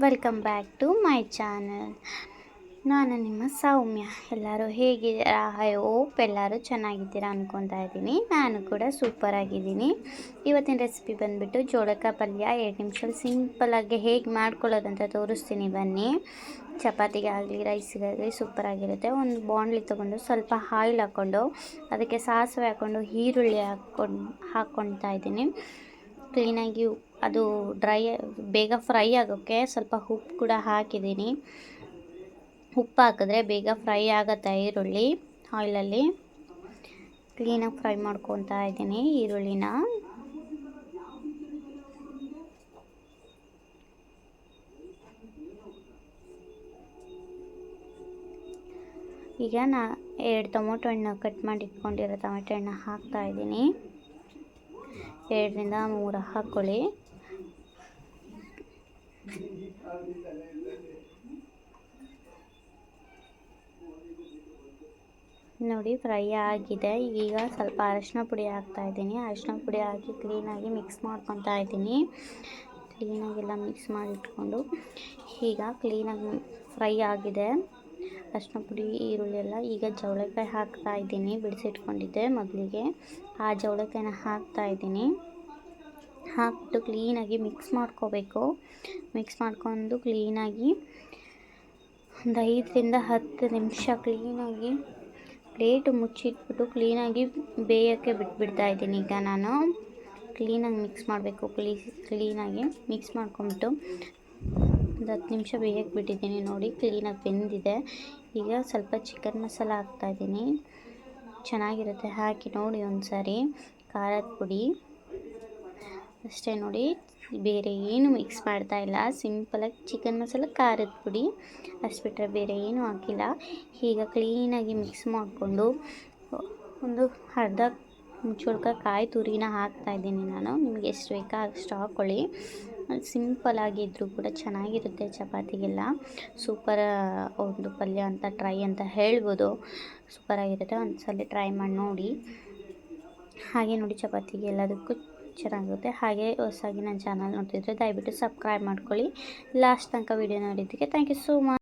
Welcome back to my channel ನಾನು ನಿಮ್ಮ ಸೌಮ್ಯ. ಎಲ್ಲರೂ ಹೇಗಿದ್ದೀರಾ? ಐ ಹೋಪ್ ಎಲ್ಲರೂ ಚೆನ್ನಾಗಿದ್ದೀರಾ ಅಂದ್ಕೊತಾ ಇದ್ದೀನಿ. ನಾನು ಕೂಡ ಸೂಪರ್ ಆಗಿದ್ದೀನಿ. ಇವತ್ತಿನ ರೆಸಿಪಿ ಬಂದುಬಿಟ್ಟು ಜೋಳಕ ಪಲ್ಯ. ಎರಡು ನಿಮಿಷದಲ್ಲಿ ಸಿಂಪಲಾಗಿ ಹೇಗೆ ಮಾಡ್ಕೊಳ್ಳೋದಂತ ತೋರಿಸ್ತೀನಿ ಬನ್ನಿ. ಚಪಾತಿಗೆ ಆಗಲಿ ರೈಸಿಗಾಗಲಿ ಸೂಪರಾಗಿರುತ್ತೆ ಒಂದು ಬಾಂಡ್ಲಿ ತೊಗೊಂಡು ಸ್ವಲ್ಪ ಆಯಿಲ್ ಹಾಕ್ಕೊಂಡು ಅದಕ್ಕೆ ಸಾಸಿವೆ ಹಾಕ್ಕೊಂಡು ಈರುಳ್ಳಿ ಹಾಕ್ಕೊಂಡು ಹಾಕ್ಕೊಳ್ತಾ ಇದ್ದೀನಿ. ಕ್ಲೀನಾಗಿ ಅದು ಡ್ರೈ, ಬೇಗ ಫ್ರೈ ಆಗೋಕ್ಕೆ ಸ್ವಲ್ಪ ಉಪ್ಪು ಕೂಡ ಹಾಕಿದ್ದೀನಿ. ಉಪ್ಪು ಹಾಕಿದ್ರೆ ಬೇಗ ಫ್ರೈ ಆಗುತ್ತೆ ಈರುಳ್ಳಿ ಆಯಿಲಲ್ಲಿ. ಕ್ಲೀನಾಗಿ ಫ್ರೈ ಮಾಡ್ಕೊತಾ ಇದ್ದೀನಿ ಈರುಳ್ಳಿನ. ಈಗ ನಾ ಎರಡು ಟೊಮೊಟೊ ಹಣ್ಣು ಕಟ್ ಮಾಡಿ ಇಟ್ಕೊಂಡಿರೋ ಟೊಮೆಟೊ ಹಣ್ಣು ಹಾಕ್ತಾ ಇದ್ದೀನಿ. ಎರಡರಿಂದ ಮೂರು ಹಾಕ್ಕೊಳ್ಳಿ. ನೋಡಿ ಫ್ರೈ ಆಗಿದೆ. ಈಗ ಸ್ವಲ್ಪ ಅರಶಿನ ಪುಡಿ ಹಾಕ್ತಾ ಇದ್ದೀನಿ. ಅರಶಿನ ಪುಡಿ ಹಾಕಿ ಕ್ಲೀನಾಗಿ ಮಿಕ್ಸ್ ಮಾಡ್ಕೊತಾ ಇದ್ದೀನಿ. ಕ್ಲೀನಾಗೆಲ್ಲ ಮಿಕ್ಸ್ ಮಾಡಿಟ್ಕೊಂಡು ಈಗ ಕ್ಲೀನಾಗಿ ಫ್ರೈ ಆಗಿದೆ. ಅರಶಿನ ಪುಡಿ, ಈರುಳ್ಳಿ ಎಲ್ಲ ಈಗ ಜವಳಿಕಾಯಿ ಹಾಕ್ತಾ ಇದ್ದೀನಿ. ಬಿಡಿಸಿಟ್ಕೊಂಡಿದ್ದೆ ಮೊದಲಿಗೆ. ಆ ಜವಳಿಕಾಯಿನ ಹಾಕ್ತಾ ಇದ್ದೀನಿ. ಹಾಕ್ಬಿಟ್ಟು ಕ್ಲೀನಾಗಿ ಮಿಕ್ಸ್ ಮಾಡ್ಕೋಬೇಕು. ಮಿಕ್ಸ್ ಮಾಡ್ಕೊಂಡು ಕ್ಲೀನಾಗಿ ಒಂದು ಐದರಿಂದ ಹತ್ತು ನಿಮಿಷ ಕ್ಲೀನಾಗಿ ಪ್ಲೇಟ್ ಮುಚ್ಚಿಟ್ಬಿಟ್ಟು ಕ್ಲೀನಾಗಿ ಬೇಯೋಕ್ಕೆ ಬಿಟ್ಬಿಡ್ತಾ ಇದ್ದೀನಿ. ಈಗ ನಾನು ಕ್ಲೀನಾಗಿ ಮಿಕ್ಸ್ ಮಾಡಬೇಕು. ಕ್ಲೀ ಕ್ಲೀನಾಗಿ ಮಿಕ್ಸ್ ಮಾಡ್ಕೊಂಬಿಟ್ಟು ಒಂದು ಹತ್ತು ನಿಮಿಷ ಬೇಯಕ್ಕೆ ಬಿಟ್ಟಿದ್ದೀನಿ. ನೋಡಿ ಕ್ಲೀನಾಗಿ ಬೆಂದಿದೆ. ಈಗ ಸ್ವಲ್ಪ ಚಿಕನ್ ಮಸಾಲ ಹಾಕ್ತಾಯಿದ್ದೀನಿ ಚೆನ್ನಾಗಿರುತ್ತೆ. ಹಾಕಿ ನೋಡಿ ಒಂದು ಸಾರಿ ಖಾರದ ಪುಡಿ. ಅಷ್ಟೇ ನೋಡಿ, ಬೇರೆ ಏನು ಮಿಕ್ಸ್ ಮಾಡ್ತಾ ಇಲ್ಲ. ಸಿಂಪಲಾಗಿ ಚಿಕನ್ ಮಸಾಲ, ಖಾರದ ಪುಡಿ. ಅಷ್ಟು ಬಿಟ್ಟರೆ ಬೇರೆ ಏನೂ ಹಾಕಿಲ್ಲ. ಈಗ ಕ್ಲೀನಾಗಿ ಮಿಕ್ಸ್ ಮಾಡಿಕೊಂಡು ಒಂದು ಅರ್ಧ ಚುಳ್ಕ ಕಾಯಿ ತುರಿನ ಹಾಕ್ತಾಯಿದ್ದೀನಿ ನಾನು. ನಿಮಗೆ ಎಷ್ಟು ಬೇಕಾ ಅಷ್ಟು ಹಾಕ್ಕೊಳ್ಳಿ ಸಿಂಪಲಾಗಿದ್ದರೂ ಕೂಡ ಚೆನ್ನಾಗಿರುತ್ತೆ ಚಪಾತಿಗೆಲ್ಲ. ಸೂಪರ್ ಒಂದು ಪಲ್ಯ ಅಂತ ಟ್ರೈ ಅಂತ ಹೇಳ್ಬೋದು. ಸೂಪರಾಗಿರುತ್ತೆ ಒಂದು ಸಲ ಟ್ರೈ ಮಾಡಿ ನೋಡಿ. ಹಾಗೆ ನೋಡಿ ಚಪಾತಿಗೆ ಎಲ್ಲದಕ್ಕೂ. ಚೆನ್ನಾಗಿರುತ್ತೆ ಹಾಗೆ ಹೊಸಾಗಿ ನನ್ನ ಚಾನಲ್ ನೋಡ್ತಿದ್ರೆ ದಯವಿಟ್ಟು ಸಬ್ಸ್ಕ್ರೈಬ್ ಮಾಡ್ಕೊಳ್ಳಿ. ಲಾಸ್ಟ್ ತನಕ ವೀಡಿಯೋ ನೋಡಿದ್ದಕ್ಕೆ ಥ್ಯಾಂಕ್ ಯು ಸೋ ಮಚ್